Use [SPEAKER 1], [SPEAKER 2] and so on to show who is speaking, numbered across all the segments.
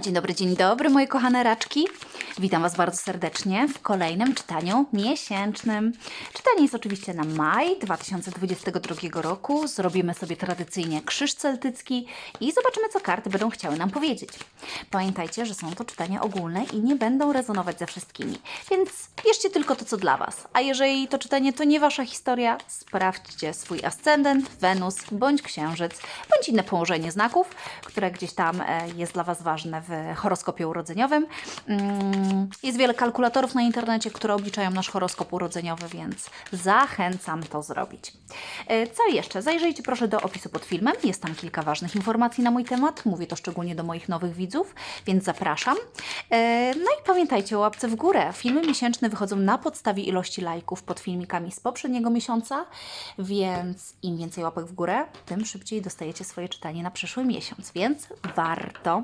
[SPEAKER 1] Dzień dobry, dzień dobry, moje kochane raczki. Witam Was bardzo serdecznie w kolejnym czytaniu miesięcznym. Czytanie jest oczywiście na maj 2022 roku. Zrobimy sobie tradycyjnie krzyż celtycki i zobaczymy, co karty będą chciały nam powiedzieć. Pamiętajcie, że są to czytania ogólne i nie będą rezonować ze wszystkimi, więc bierzcie tylko to, co dla Was. A jeżeli to czytanie to nie Wasza historia, sprawdźcie swój ascendent, Wenus bądź księżyc, bądź inne położenie znaków, które gdzieś tam e, jest dla Was ważne w horoskopie urodzeniowym. Jest wiele kalkulatorów na internecie, które obliczają nasz horoskop urodzeniowy, więc zachęcam to zrobić. E, Co jeszcze? Zajrzyjcie proszę do opisu pod filmem. Jest tam kilka ważnych informacji na mój temat. Mówię to szczególnie do moich nowych widzów, więc zapraszam. E, No i pamiętajcie o łapce w górę. Filmy miesięczne wychodzą na podstawie ilości lajków pod filmikami z poprzedniego miesiąca, więc im więcej łapek w górę, tym szybciej dostajecie swoje czytanie na przyszły miesiąc, więc warto.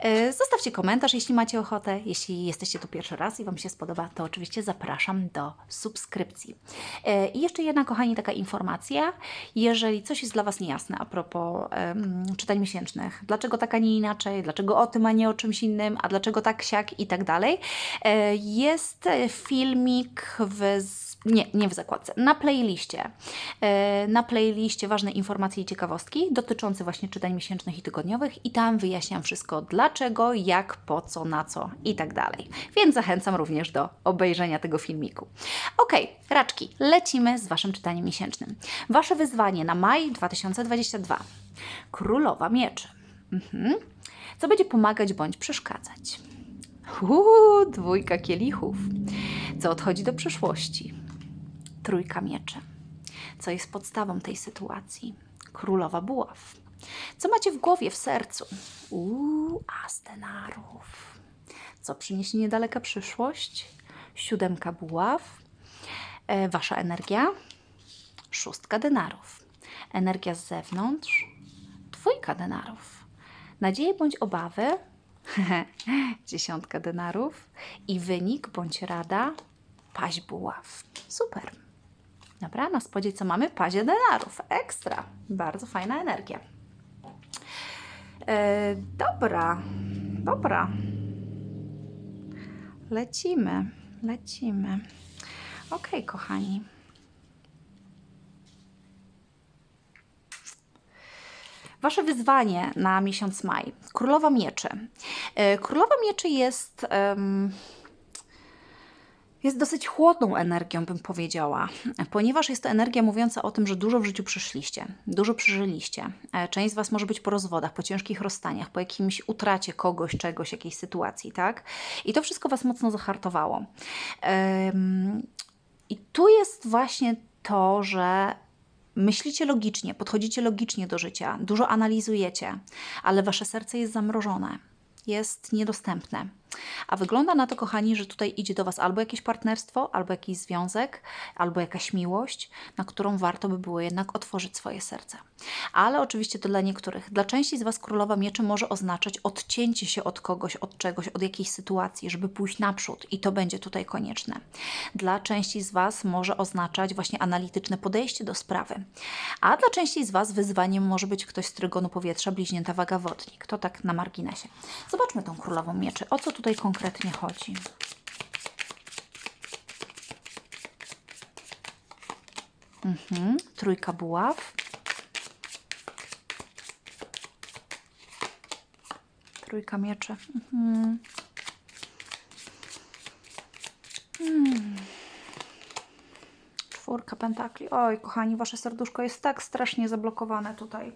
[SPEAKER 1] E, Zostawcie komentarz, jeśli macie ochotę. Jeśli jesteście tu pierwszy raz i Wam się spodoba, to oczywiście zapraszam do subskrypcji. E, I jeszcze jedna, kochani, taka informacja. Jeżeli coś jest dla Was niejasne a propos em, czytań miesięcznych, dlaczego tak, a nie inaczej, dlaczego o tym, a nie o czymś innym, a dlaczego tak, siak i tak dalej, e, jest filmik w nie, nie w zakładce, na playliście. E, Na playliście ważne informacje i ciekawostki dotyczące właśnie czytań miesięcznych i tygodniowych i tam wyjaśniam wszystko dlaczego, jak, po co, na co i tak dalej. Więc zachęcam również do obejrzenia tego filmiku. Ok, raczki, lecimy z Waszym czytaniem miesięcznym. Wasze wyzwanie na maj 2022. Królowa Mieczy. Mhm. Co będzie pomagać bądź przeszkadzać? Uuu, dwójka kielichów. Co odchodzi do przyszłości? Trójka mieczy. Co jest podstawą tej sytuacji? Królowa buław. Co macie w głowie, w sercu? Uuu, as denarów. Co przyniesie niedaleka przyszłość? Siódemka buław. E, wasza energia? Szóstka denarów. Energia z zewnątrz? Dwójka denarów. Nadzieje bądź obawy? Dziesiątka denarów. I wynik bądź rada? Paź buław. Super. Dobra, na spodzie co mamy? Pazie denarów. Ekstra. Bardzo fajna energia. E, dobra, dobra. Lecimy, lecimy. Okej, kochani. Wasze wyzwanie na miesiąc maj. Królowa Mieczy. E, Królowa Mieczy jest. em, jest dosyć chłodną energią, bym powiedziała, ponieważ jest to energia mówiąca o tym, że dużo w życiu przeszliście, dużo przeżyliście. E, Część z Was może być po rozwodach, po ciężkich rozstaniach, po jakimś utracie kogoś, czegoś, jakiejś sytuacji, tak? I to wszystko Was mocno zahartowało. Em, I tu jest właśnie to, że myślicie logicznie, podchodzicie logicznie do życia, dużo analizujecie, ale Wasze serce jest zamrożone jest niedostępne. A wygląda na to, kochani, że tutaj idzie do Was albo jakieś partnerstwo, albo jakiś związek, albo jakaś miłość, na którą warto by było jednak otworzyć swoje serce. Ale oczywiście to dla niektórych. Dla części z Was Królowa Mieczy może oznaczać odcięcie się od kogoś, od czegoś, od jakiejś sytuacji, żeby pójść naprzód i to będzie tutaj konieczne. Dla części z Was może oznaczać właśnie analityczne podejście do sprawy. A dla części z Was wyzwaniem może być ktoś z trygonu powietrza, bliźnięta waga wodnik. To tak na marginesie. Zobaczmy tą Królową Mieczy. O co tutaj konkretnie chodzi? Mhm. Trójka buław. Trójka mieczy. Mhm. Hmm. Czwórka pentakli. Oj, kochani, wasze serduszko jest tak strasznie zablokowane tutaj.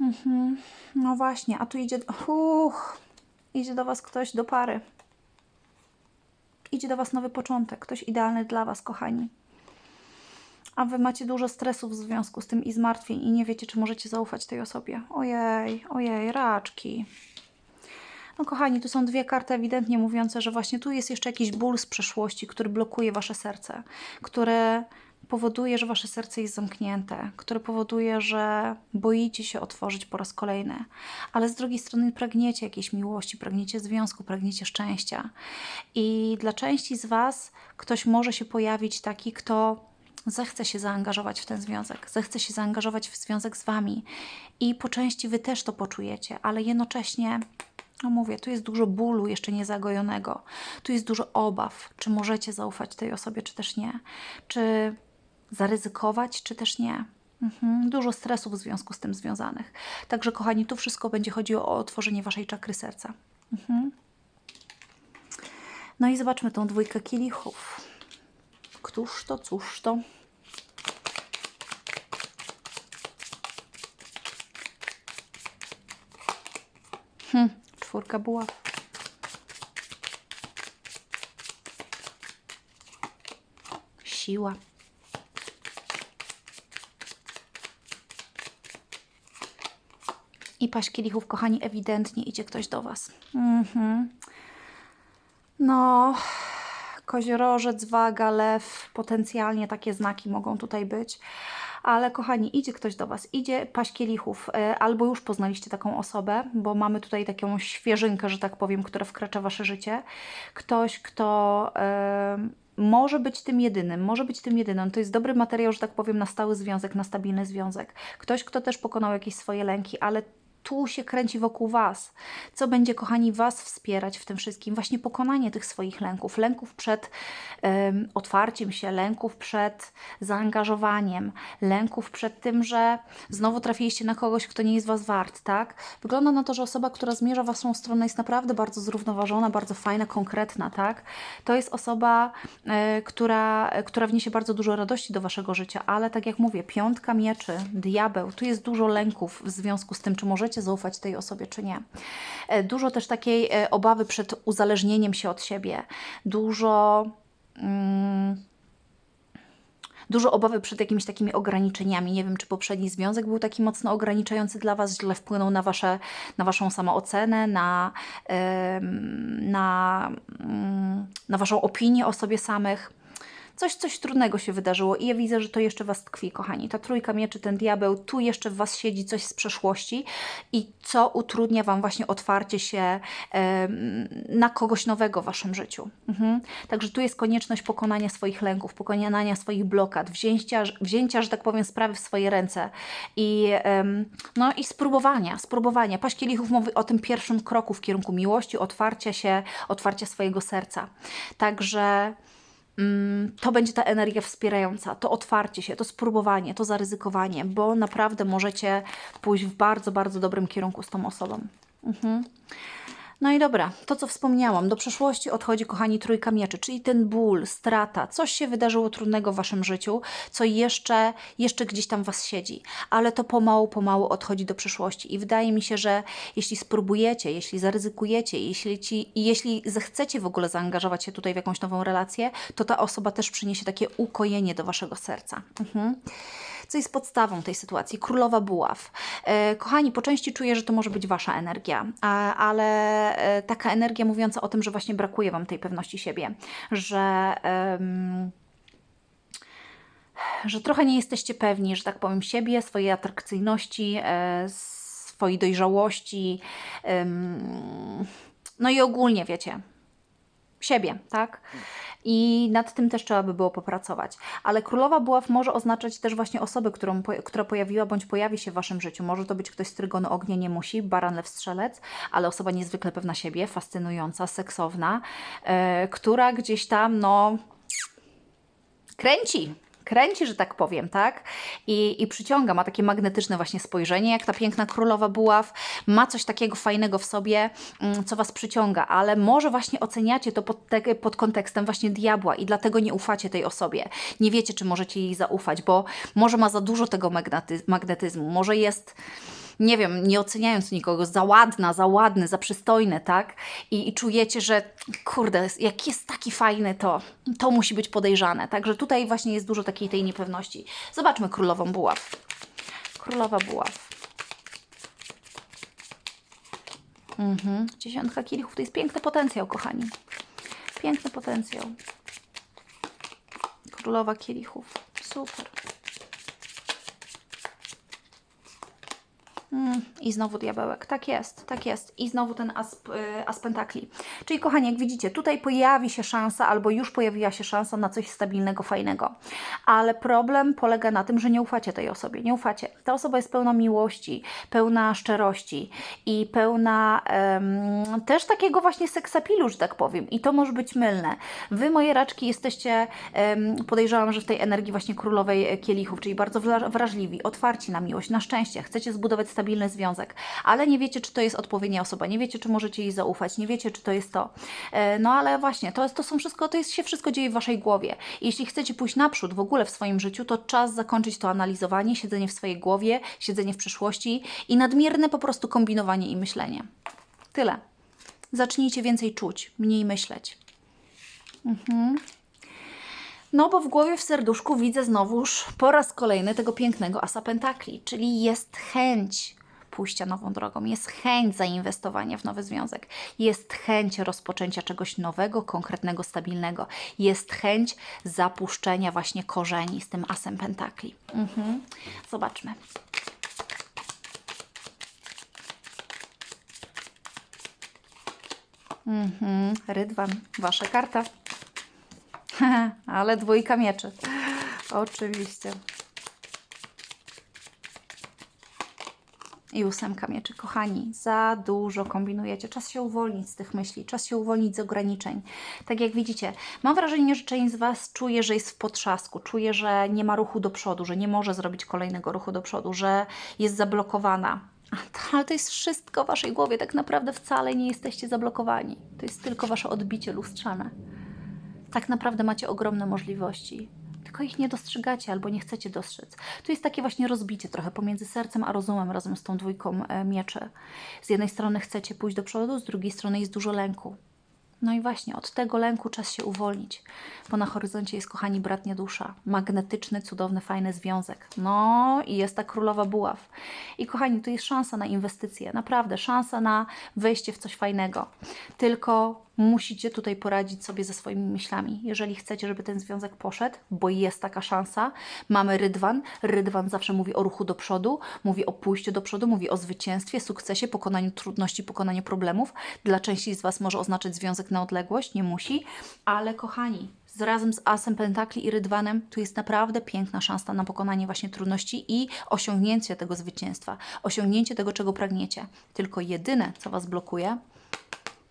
[SPEAKER 1] Mhm. No właśnie, a tu idzie. Uch, idzie do Was ktoś do pary. Idzie do Was nowy początek, ktoś idealny dla Was, kochani. A Wy macie dużo stresu w związku z tym i zmartwień i nie wiecie, czy możecie zaufać tej osobie. Ojej, ojej, raczki. No kochani, tu są dwie karty ewidentnie mówiące, że właśnie tu jest jeszcze jakiś ból z przeszłości, który blokuje Wasze serce, które powoduje, że Wasze serce jest zamknięte, które powoduje, że boicie się otworzyć po raz kolejny, ale z drugiej strony pragniecie jakiejś miłości, pragniecie związku, pragniecie szczęścia. I dla części z Was ktoś może się pojawić taki, kto zechce się zaangażować w ten związek, zechce się zaangażować w związek z Wami. I po części Wy też to poczujecie, ale jednocześnie, no mówię, tu jest dużo bólu jeszcze niezagojonego, tu jest dużo obaw, czy możecie zaufać tej osobie, czy też nie, czy zaryzykować, czy też nie. Mhm. Dużo stresów w związku z tym związanych. Także, kochani, tu wszystko będzie chodziło o otworzenie Waszej czakry serca. Mhm. No i zobaczmy tą dwójkę kielichów. Któż to, cóż to? Hm, czwórka była. Siła. I paść kielichów, kochani, ewidentnie idzie ktoś do Was. Mhm. No, koziorożec, waga, lew, potencjalnie takie znaki mogą tutaj być. Ale kochani, idzie ktoś do Was, idzie paść kielichów, e, albo już poznaliście taką osobę, bo mamy tutaj taką świeżynkę, że tak powiem, która wkracza w Wasze życie. Ktoś, kto e, może być tym jedynym, może być tym jedynym. To jest dobry materiał, że tak powiem, na stały związek, na stabilny związek. Ktoś, kto też pokonał jakieś swoje lęki, ale tu się kręci wokół Was. Co będzie, kochani, Was wspierać w tym wszystkim? Właśnie pokonanie tych swoich lęków. Lęków przed em, otwarciem się, lęków przed zaangażowaniem, lęków przed tym, że znowu trafiliście na kogoś, kto nie jest Was wart, tak? Wygląda na to, że osoba, która zmierza w Waszą stronę jest naprawdę bardzo zrównoważona, bardzo fajna, konkretna, tak? To jest osoba, e, która, która wniesie bardzo dużo radości do Waszego życia, ale tak jak mówię, piątka mieczy, diabeł, tu jest dużo lęków w związku z tym, czy możecie zaufać tej osobie, czy nie. E, Dużo też takiej e, obawy przed uzależnieniem się od siebie, dużo. Mm, Dużo obawy przed jakimiś takimi ograniczeniami. Nie wiem, czy poprzedni związek był taki mocno ograniczający dla Was, źle wpłynął na, wasze, na Waszą samoocenę, na, na, mm, na Waszą opinię o sobie samych coś, coś trudnego się wydarzyło i ja widzę, że to jeszcze Was tkwi, kochani. Ta trójka mieczy, ten diabeł, tu jeszcze w Was siedzi coś z przeszłości i co utrudnia Wam właśnie otwarcie się na kogoś nowego w Waszym życiu. Mhm. Także tu jest konieczność pokonania swoich lęków, pokonania swoich blokad, wzięcia, wzięcia, że tak powiem, sprawy w swoje ręce i, no, i spróbowania, spróbowania. Paść kielichów mówi o tym pierwszym kroku w kierunku miłości, otwarcia się, otwarcia swojego serca. Także to będzie ta energia wspierająca, to otwarcie się, to spróbowanie, to zaryzykowanie, bo naprawdę możecie pójść w bardzo, bardzo dobrym kierunku z tą osobą. Mhm. No i dobra, to co wspomniałam, do przeszłości odchodzi, kochani, trójka mieczy, czyli ten ból, strata, coś się wydarzyło trudnego w waszym życiu, co jeszcze, jeszcze gdzieś tam was siedzi, ale to pomału, pomału odchodzi do przeszłości. I wydaje mi się, że jeśli spróbujecie, jeśli zaryzykujecie, jeśli, ci, jeśli zechcecie w ogóle zaangażować się tutaj w jakąś nową relację, to ta osoba też przyniesie takie ukojenie do waszego serca. Mhm co jest podstawą tej sytuacji. Królowa buław. E, kochani, po części czuję, że to może być wasza energia, ale e, taka energia mówiąca o tym, że właśnie brakuje wam tej pewności siebie, że. em, że trochę nie jesteście pewni, że tak powiem, siebie, swojej atrakcyjności, e, swojej dojrzałości, no i ogólnie, wiecie, siebie, tak? I nad tym też trzeba by było popracować. Ale królowa buław może oznaczać też właśnie osobę, którą, która pojawiła bądź pojawi się w waszym życiu. Może to być ktoś z trygonu ognia, nie musi, baran, lew, strzelec, ale osoba niezwykle pewna siebie, fascynująca, seksowna, e, która gdzieś tam, no, kręci. Kręci, że tak powiem, tak? I, I przyciąga, ma takie magnetyczne właśnie spojrzenie, jak ta piękna królowa buław. Ma coś takiego fajnego w sobie, mm, co Was przyciąga, ale może właśnie oceniacie to pod, te, pod kontekstem właśnie diabła i dlatego nie ufacie tej osobie. Nie wiecie, czy możecie jej zaufać, bo może ma za dużo tego magnety, magnetyzmu, może jest nie wiem, nie oceniając nikogo, za ładna, za ładny, za przystojny, tak? I, I czujecie, że kurde, jak jest taki fajny, to to musi być podejrzane. Także tutaj właśnie jest dużo takiej tej niepewności. Zobaczmy królową buław. Królowa buław. Mhm. Dziesiątka kielichów to jest piękny potencjał, kochani. Piękny potencjał. Królowa kielichów. Super. Mm, I znowu diabełek. Tak jest, tak jest. I znowu ten as, y, pentakli. Czyli kochani, jak widzicie, tutaj pojawi się szansa, albo już pojawiła się szansa na coś stabilnego, fajnego. Ale problem polega na tym, że nie ufacie tej osobie. Nie ufacie. Ta osoba jest pełna miłości, pełna szczerości i pełna em, też takiego właśnie seksapilu, że tak powiem. I to może być mylne. Wy, moje raczki, jesteście, em, podejrzewam, że w tej energii właśnie królowej kielichów, czyli bardzo wra- wrażliwi, otwarci na miłość, na szczęście. Chcecie zbudować stabilny związek, ale nie wiecie, czy to jest odpowiednia osoba, nie wiecie, czy możecie jej zaufać, nie wiecie, czy to jest to. E, No ale właśnie, to, jest, to są wszystko, to jest, się wszystko dzieje w Waszej głowie. Jeśli chcecie pójść naprzód w ogóle w swoim życiu, to czas zakończyć to analizowanie, siedzenie w swojej głowie, siedzenie w przyszłości i nadmierne po prostu kombinowanie i myślenie. Tyle. Zacznijcie więcej czuć, mniej myśleć. No, bo w głowie, w serduszku widzę znowuż po raz kolejny tego pięknego asa pentakli, czyli jest chęć pójścia nową drogą, jest chęć zainwestowania w nowy związek, jest chęć rozpoczęcia czegoś nowego, konkretnego, stabilnego, jest chęć zapuszczenia właśnie korzeni z tym asem pentakli. Mhm. Zobaczmy. Mhm. Rydwan, wasza karta. Ale dwójka mieczy. Oczywiście. I ósemka mieczy. Kochani, za dużo kombinujecie. Czas się uwolnić z tych myśli, czas się uwolnić z ograniczeń. Tak jak widzicie, mam wrażenie, że część z Was czuje, że jest w potrzasku, czuje, że nie ma ruchu do przodu, że nie może zrobić kolejnego ruchu do przodu, że jest zablokowana. Ale to jest wszystko w Waszej głowie. Tak naprawdę wcale nie jesteście zablokowani. To jest tylko Wasze odbicie lustrzane tak naprawdę macie ogromne możliwości. Tylko ich nie dostrzegacie albo nie chcecie dostrzec. Tu jest takie właśnie rozbicie trochę pomiędzy sercem a rozumem razem z tą dwójką e, mieczy. Z jednej strony chcecie pójść do przodu, z drugiej strony jest dużo lęku. No i właśnie od tego lęku czas się uwolnić, bo na horyzoncie jest kochani bratnia dusza, magnetyczny, cudowny, fajny związek. No i jest ta królowa buław. I kochani, tu jest szansa na inwestycje, naprawdę szansa na wejście w coś fajnego. Tylko musicie tutaj poradzić sobie ze swoimi myślami. Jeżeli chcecie, żeby ten związek poszedł, bo jest taka szansa, mamy rydwan. Rydwan zawsze mówi o ruchu do przodu, mówi o pójściu do przodu, mówi o zwycięstwie, sukcesie, pokonaniu trudności, pokonaniu problemów. Dla części z Was może oznaczać związek na odległość, nie musi, ale kochani, z razem z Asem Pentakli i Rydwanem, tu jest naprawdę piękna szansa na pokonanie właśnie trudności i osiągnięcie tego zwycięstwa, osiągnięcie tego, czego pragniecie. Tylko jedyne, co Was blokuje,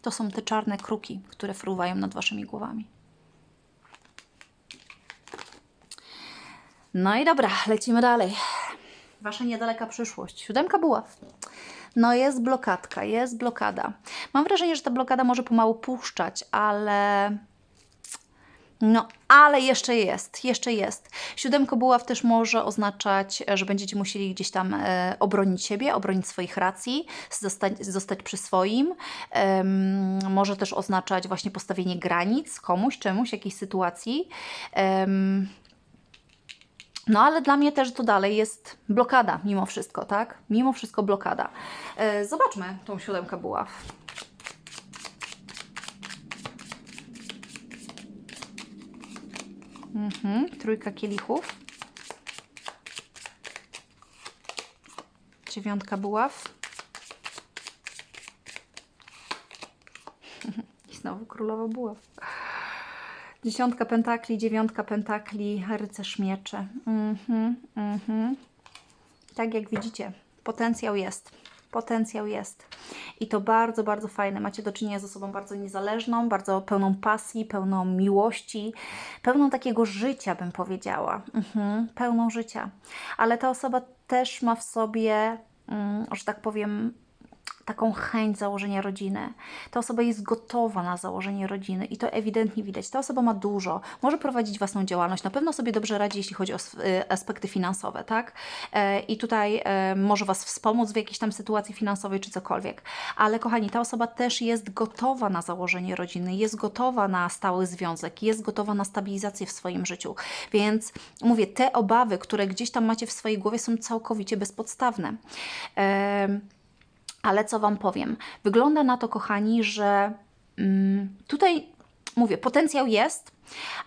[SPEAKER 1] to są te czarne kruki, które fruwają nad waszymi głowami. No i dobra, lecimy dalej. Wasza niedaleka przyszłość. Siódemka buław. No jest blokadka, jest blokada. Mam wrażenie, że ta blokada może pomału puszczać, ale no, ale jeszcze jest, jeszcze jest. Siódemko buław też może oznaczać, że będziecie musieli gdzieś tam e, obronić siebie, obronić swoich racji, zostać, zostać przy swoim. Em, może też oznaczać właśnie postawienie granic komuś, czemuś, jakiejś sytuacji. Em, no ale dla mnie też to dalej jest blokada mimo wszystko, tak? Mimo wszystko blokada. E, zobaczmy tą siódemkę buław. Mhm, trójka kielichów. Dziewiątka buław. I znowu królowa buław. Dziesiątka pentakli, dziewiątka pentakli, rycerz mieczy. Mhm, mhm. Tak jak widzicie, potencjał jest. Potencjał jest. I to bardzo, bardzo fajne. Macie do czynienia z osobą bardzo niezależną, bardzo pełną pasji, pełną miłości, pełną takiego życia, bym powiedziała. Mhm, pełną życia. Ale ta osoba też ma w sobie, mm, że tak powiem, taką chęć założenia rodziny. Ta osoba jest gotowa na założenie rodziny i to ewidentnie widać. Ta osoba ma dużo, może prowadzić własną działalność, na pewno sobie dobrze radzi, jeśli chodzi o y, aspekty finansowe, tak? E, I tutaj e, może Was wspomóc w jakiejś tam sytuacji finansowej czy cokolwiek. Ale kochani, ta osoba też jest gotowa na założenie rodziny, jest gotowa na stały związek, jest gotowa na stabilizację w swoim życiu. Więc mówię, te obawy, które gdzieś tam macie w swojej głowie, są całkowicie bezpodstawne. Em, ale co Wam powiem? Wygląda na to, kochani, że mm, tutaj mówię, potencjał jest,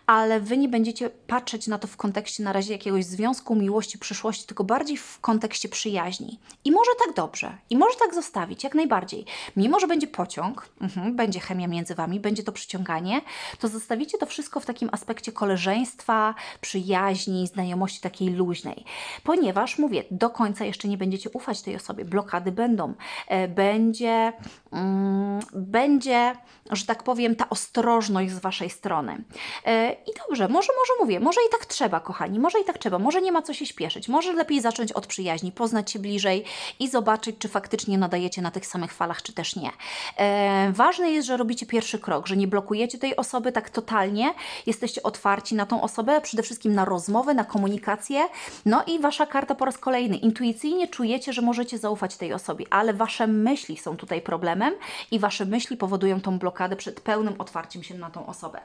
[SPEAKER 1] ale wy nie będziecie patrzeć na to w kontekście na razie jakiegoś związku, miłości, przyszłości, tylko bardziej w kontekście przyjaźni. I może tak dobrze, i może tak zostawić, jak najbardziej. Mimo, że będzie pociąg, mhm, będzie chemia między wami, będzie to przyciąganie, to zostawicie to wszystko w takim aspekcie koleżeństwa, przyjaźni, znajomości takiej luźnej. Ponieważ, mówię, do końca jeszcze nie będziecie ufać tej osobie, blokady będą, e, będzie, mm, będzie, że tak powiem, ta ostrożność z waszej strony. E, I dobrze, może, może mówię, może i tak trzeba, kochani, może i tak trzeba, może nie ma co się śpieszyć, może lepiej zacząć od przyjaźni, poznać się bliżej i zobaczyć, czy faktycznie nadajecie na tych samych falach, czy też nie. E, ważne jest, że robicie pierwszy krok, że nie blokujecie tej osoby tak totalnie, jesteście otwarci na tą osobę, przede wszystkim na rozmowę, na komunikację. No i wasza karta po raz kolejny. Intuicyjnie czujecie, że możecie zaufać tej osobie, ale wasze myśli są tutaj problemem i wasze myśli powodują tą blokadę przed pełnym otwarciem się na tą osobę.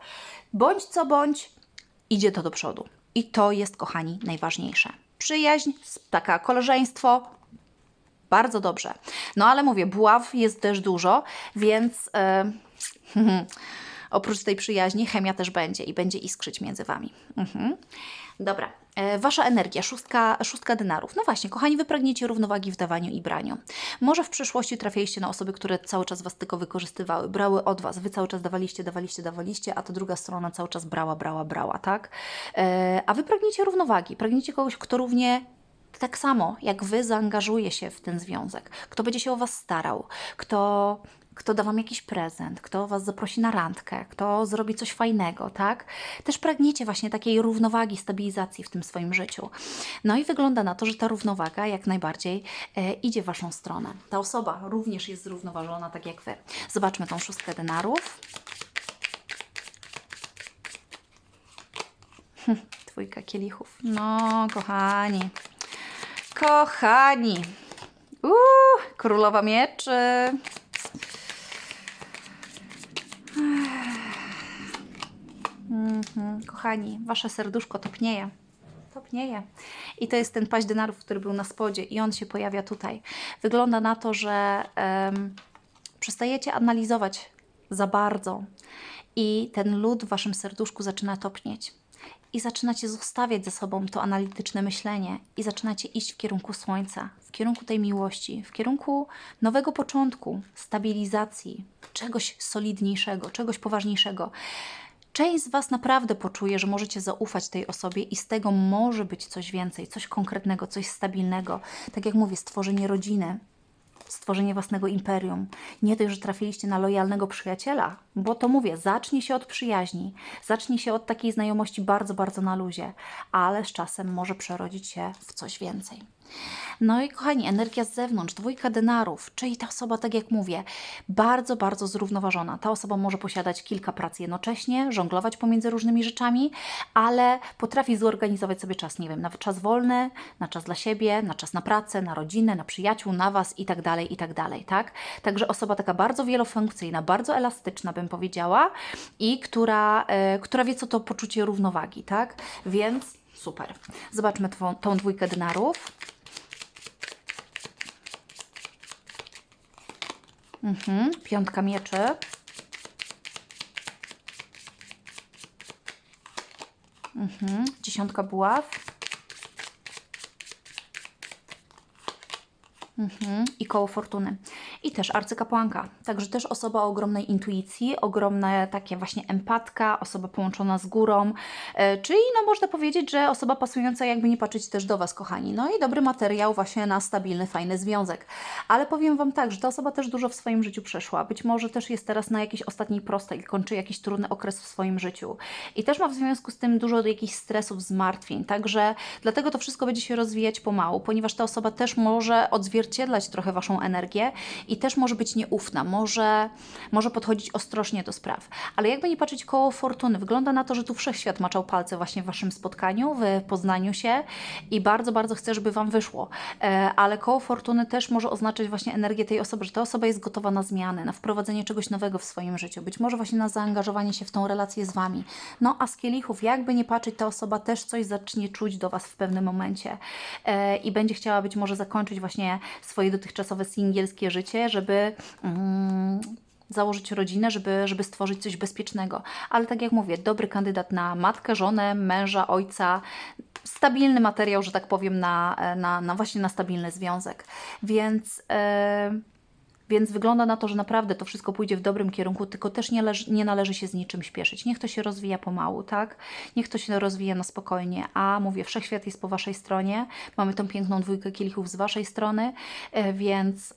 [SPEAKER 1] Bądź co bądź, idzie to do przodu. I to jest, kochani, najważniejsze. Przyjaźń, taka koleżeństwo, bardzo dobrze. No ale mówię, buław jest też dużo, więc e, oprócz tej przyjaźni chemia też będzie i będzie iskrzyć między Wami. Mhm. Dobra, e, Wasza energia, szóstka, szóstka denarów. No właśnie, kochani, wy pragniecie równowagi w dawaniu i braniu. Może w przyszłości trafialiście na osoby, które cały czas Was tylko wykorzystywały, brały od Was. Wy cały czas dawaliście, dawaliście, dawaliście, a ta druga strona cały czas brała, brała, brała, tak? E, a Wy pragniecie równowagi, pragniecie kogoś, kto równie tak samo jak wy zaangażuje się w ten związek, kto będzie się o was starał, kto, kto da wam jakiś prezent, kto was zaprosi na randkę, kto zrobi coś fajnego, tak? Też pragniecie właśnie takiej równowagi, stabilizacji w tym swoim życiu. No i wygląda na to, że ta równowaga jak najbardziej e, idzie w waszą stronę. Ta osoba również jest zrównoważona, tak jak wy. Zobaczmy tą szóstkę denarów. Hm, Dwójka kielichów. No, kochani. Kochani. Uuu, królowa mieczy. Mhm, Kochani, wasze serduszko topnieje. Topnieje. I to jest ten paź denarów, który był na spodzie i on się pojawia tutaj. Wygląda na to, że em, przestajecie analizować za bardzo i ten lód w waszym serduszku zaczyna topnieć. I zaczynacie zostawiać ze sobą to analityczne myślenie i zaczynacie iść w kierunku słońca, w kierunku tej miłości, w kierunku nowego początku, stabilizacji, czegoś solidniejszego, czegoś poważniejszego. Część z Was naprawdę poczuje, że możecie zaufać tej osobie i z tego może być coś więcej, coś konkretnego, coś stabilnego. Tak jak mówię, stworzenie rodziny, stworzenie własnego imperium. Nie dość, że trafiliście na lojalnego przyjaciela, bo to mówię, zacznie się od przyjaźni, zacznie się od takiej znajomości bardzo, bardzo na luzie, ale z czasem może przerodzić się w coś więcej. No i kochani, energia z zewnątrz, dwójka denarów, czyli ta osoba, tak jak mówię, bardzo, bardzo zrównoważona. Ta osoba może posiadać kilka prac jednocześnie, żonglować pomiędzy różnymi rzeczami, ale potrafi zorganizować sobie czas, nie wiem, na czas wolny, na czas dla siebie, na czas na pracę, na rodzinę, na przyjaciół, na Was i tak dalej, i tak dalej, tak? Także osoba taka bardzo wielofunkcyjna, bardzo elastyczna, bym powiedziała, i która, e, która wie, co to poczucie równowagi, tak? Więc super. Zobaczmy tą, tą dwójkę denarów. Mhm, piątka mieczy. Mhm, dziesiątka buław. Mhm. I koło fortuny. I też arcykapłanka. Także też osoba o ogromnej intuicji, ogromne takie właśnie empatka, osoba połączona z górą, e, czyli no można powiedzieć, że osoba pasująca jakby nie patrzeć też do Was, kochani. No i dobry materiał właśnie na stabilny, fajny związek. Ale powiem Wam tak, że ta osoba też dużo w swoim życiu przeszła. Być może też jest teraz na jakiejś ostatniej prostej, kończy jakiś trudny okres w swoim życiu. I też ma w związku z tym dużo jakichś stresów, zmartwień. Także dlatego to wszystko będzie się rozwijać pomału, ponieważ ta osoba też może odzwierciedlać trochę Waszą energię i też może być nieufna, może, może podchodzić ostrożnie do spraw. Ale jakby nie patrzeć koło fortuny, wygląda na to, że tu wszechświat maczał palce właśnie w Waszym spotkaniu, w poznaniu się i bardzo, bardzo chcę, żeby Wam wyszło. E, ale koło fortuny też może oznaczać właśnie energię tej osoby, że ta osoba jest gotowa na zmiany, na wprowadzenie czegoś nowego w swoim życiu, być może właśnie na zaangażowanie się w tą relację z Wami. No a z kielichów, jakby nie patrzeć, ta osoba też coś zacznie czuć do Was w pewnym momencie e, i będzie chciała być może zakończyć właśnie swoje dotychczasowe singielskie życie, żeby mm, założyć rodzinę, żeby, żeby stworzyć coś bezpiecznego. Ale tak jak mówię, dobry kandydat na matkę, żonę, męża, ojca, stabilny materiał, że tak powiem, na, na, na właśnie na stabilny związek. Więc. e, więc wygląda na to, że naprawdę to wszystko pójdzie w dobrym kierunku, tylko też nie, nie należy się z niczym śpieszyć. Niech to się rozwija pomału, tak? Niech to się rozwija na spokojnie. A mówię, wszechświat jest po Waszej stronie. Mamy tą piękną dwójkę kielichów z Waszej strony, e, więc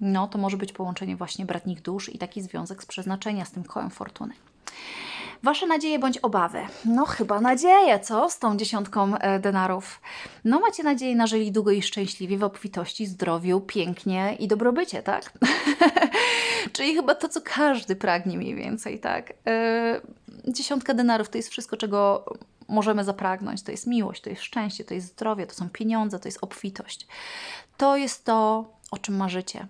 [SPEAKER 1] no, to może być połączenie właśnie bratnich dusz i taki związek z przeznaczenia, z tym kołem fortuny. Wasze nadzieje bądź obawy? No chyba nadzieje, co? Z tą dziesiątką e, denarów. No macie nadzieję na żyli długo i szczęśliwie, w obfitości, zdrowiu, pięknie i dobrobycie, tak? Czyli chyba to, co każdy pragnie mniej więcej, tak? E, dziesiątka denarów to jest wszystko, czego możemy zapragnąć. To jest miłość, to jest szczęście, to jest zdrowie, to są pieniądze, to jest obfitość. To jest to, o czym marzycie.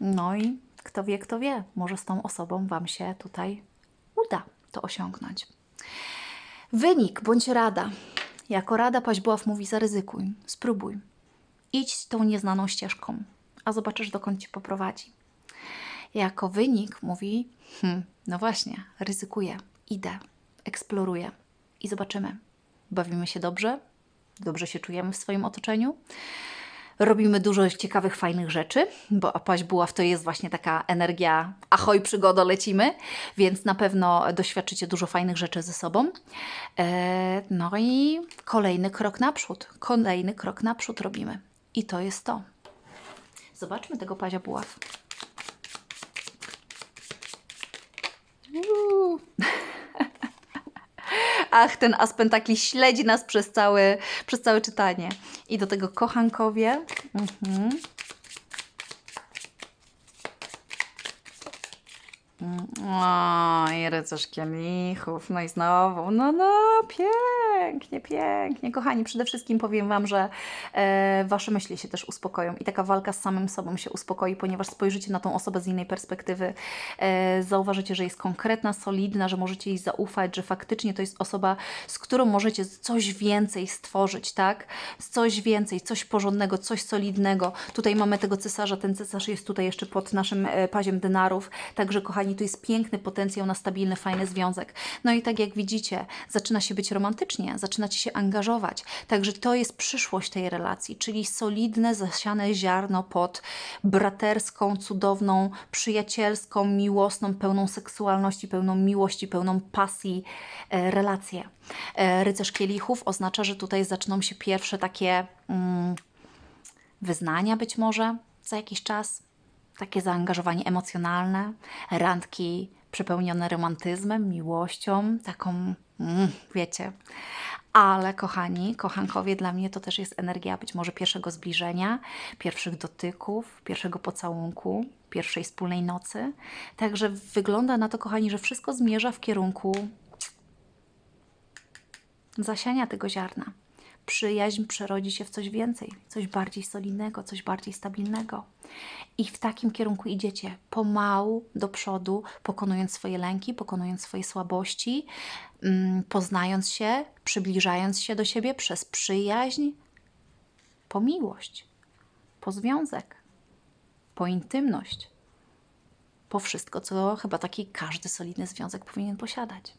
[SPEAKER 1] No i kto wie, kto wie, może z tą osobą Wam się tutaj uda to osiągnąć. Wynik bądź rada. Jako rada Paźbuław mówi zaryzykuj, spróbuj. Idź tą nieznaną ścieżką, a zobaczysz dokąd Ci poprowadzi. Jako wynik mówi, hm, no właśnie, ryzykuję, idę, eksploruję i zobaczymy. Bawimy się dobrze, dobrze się czujemy w swoim otoczeniu, robimy dużo ciekawych, fajnych rzeczy, bo Apaś Buław to jest właśnie taka energia ahoj, przygoda, lecimy, więc na pewno doświadczycie dużo fajnych rzeczy ze sobą. E, no i kolejny krok naprzód, kolejny krok naprzód robimy. I to jest to. Zobaczmy tego Pazia Buław. Ach, ten as pentakli śledzi nas przez całe, przez całe czytanie. I do tego kochankowie. Mhm. O, i rycerz kielichów, no i znowu, no, no, pięknie, pięknie. Kochani, przede wszystkim powiem Wam, że e, Wasze myśli się też uspokoją i taka walka z samym sobą się uspokoi, ponieważ spojrzycie na tą osobę z innej perspektywy, e, zauważycie, że jest konkretna, solidna, że możecie jej zaufać, że faktycznie to jest osoba, z którą możecie coś więcej stworzyć, tak? Coś więcej, coś porządnego, coś solidnego. Tutaj mamy tego cesarza, ten cesarz jest tutaj jeszcze pod naszym e, paziem denarów, także kochani, tu jest piękny potencjał na stabilny, fajny związek. No i tak jak widzicie, zaczyna się być romantycznie, zaczynacie się angażować. Także to jest przyszłość tej relacji, czyli solidne, zasiane ziarno pod braterską, cudowną, przyjacielską, miłosną, pełną seksualności, pełną miłości, pełną pasji e, relację. E, rycerz kielichów oznacza, że tutaj zaczną się pierwsze takie mm, wyznania być może za jakiś czas, takie zaangażowanie emocjonalne, randki przepełnione romantyzmem, miłością, taką, mm, wiecie. Ale kochani, kochankowie, dla mnie to też jest energia być może pierwszego zbliżenia, pierwszych dotyków, pierwszego pocałunku, pierwszej wspólnej nocy. Także wygląda na to, kochani, że wszystko zmierza w kierunku zasiania tego ziarna. Przyjaźń przerodzi się w coś więcej, coś bardziej solidnego, coś bardziej stabilnego. I w takim kierunku idziecie pomału do przodu, pokonując swoje lęki, pokonując swoje słabości, mm, poznając się, przybliżając się do siebie przez przyjaźń, po miłość, po związek, po intymność, po wszystko, co chyba taki każdy solidny związek powinien posiadać.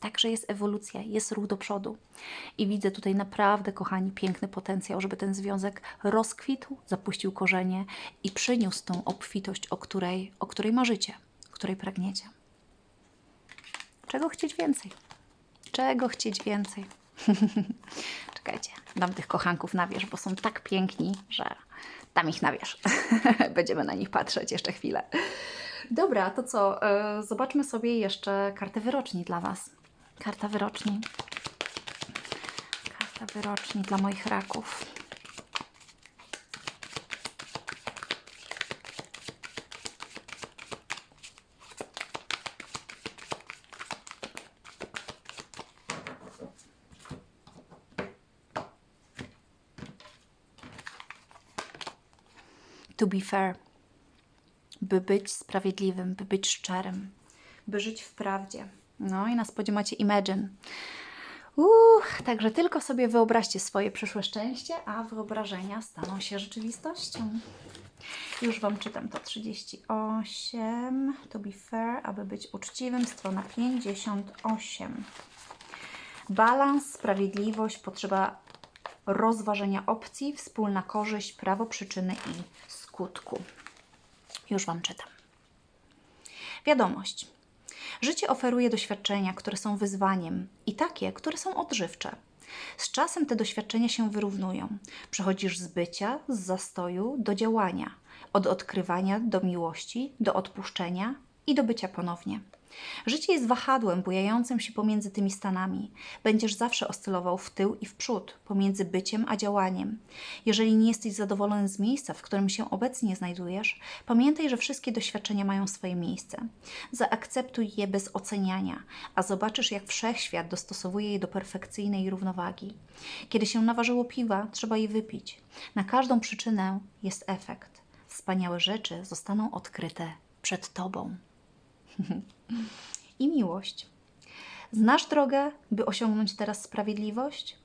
[SPEAKER 1] Także jest ewolucja, jest ruch do przodu. I widzę tutaj naprawdę, kochani, piękny potencjał, żeby ten związek rozkwitł, zapuścił korzenie i przyniósł tą obfitość, o której, o której marzycie, której pragniecie. Czego chcieć więcej? Czego chcieć więcej? Czekajcie, dam tych kochanków na wierzch, bo są tak piękni, że dam ich na wierzch. Będziemy na nich patrzeć jeszcze chwilę. Dobra, to co? E, Zobaczmy sobie jeszcze kartę wyroczni dla Was. Karta wyroczni. Karta wyroczni dla moich raków. To be fair by być sprawiedliwym, by być szczerym, by żyć w prawdzie. No i na spodzie macie Imagine. Uch, także tylko sobie wyobraźcie swoje przyszłe szczęście, a wyobrażenia staną się rzeczywistością. Już Wam czytam to 38. To be fair, aby być uczciwym, strona 58. Balans, sprawiedliwość, potrzeba rozważenia opcji, wspólna korzyść, prawo przyczyny i skutku. Już Wam czytam. Wiadomość. Życie oferuje doświadczenia, które są wyzwaniem i takie, które są odżywcze. Z czasem te doświadczenia się wyrównują. Przechodzisz z bycia, z zastoju do działania, od odkrywania do miłości, do odpuszczenia i do bycia ponownie. Życie jest wahadłem bujającym się pomiędzy tymi stanami. Będziesz zawsze oscylował w tył i w przód, pomiędzy byciem a działaniem. Jeżeli nie jesteś zadowolony z miejsca, w którym się obecnie znajdujesz, pamiętaj, że wszystkie doświadczenia mają swoje miejsce. Zaakceptuj je bez oceniania, a zobaczysz, jak wszechświat dostosowuje je do perfekcyjnej równowagi. Kiedy się naważyło piwa, trzeba je wypić. Na każdą przyczynę jest efekt. Wspaniałe rzeczy zostaną odkryte przed Tobą i miłość. Znasz drogę, by osiągnąć teraz sprawiedliwość?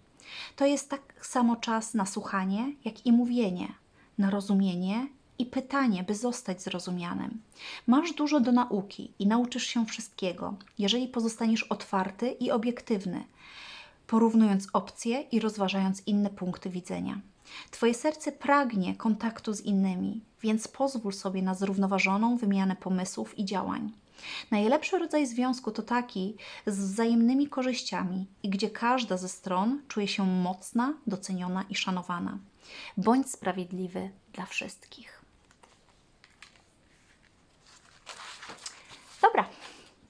[SPEAKER 1] To jest tak samo czas na słuchanie, jak i mówienie, na rozumienie i pytanie, by zostać zrozumianym. Masz dużo do nauki i nauczysz się wszystkiego, jeżeli pozostaniesz otwarty i obiektywny, porównując opcje i rozważając inne punkty widzenia. Twoje serce pragnie kontaktu z innymi, więc pozwól sobie na zrównoważoną wymianę pomysłów i działań. Najlepszy rodzaj związku to taki z wzajemnymi korzyściami i gdzie każda ze stron czuje się mocna, doceniona i szanowana. Bądź sprawiedliwy dla wszystkich. Dobra,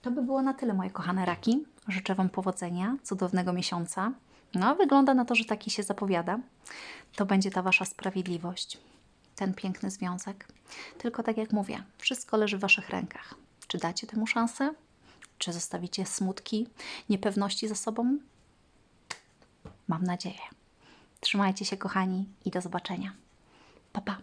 [SPEAKER 1] to by było na tyle, moje kochane raki. Życzę Wam powodzenia, cudownego miesiąca. No, wygląda na to, że taki się zapowiada. To będzie ta Wasza sprawiedliwość, ten piękny związek. Tylko tak jak mówię, wszystko leży w Waszych rękach. Czy dacie temu szansę? Czy zostawicie smutki, niepewności za sobą? Mam nadzieję. Trzymajcie się, kochani, i do zobaczenia. Pa, pa.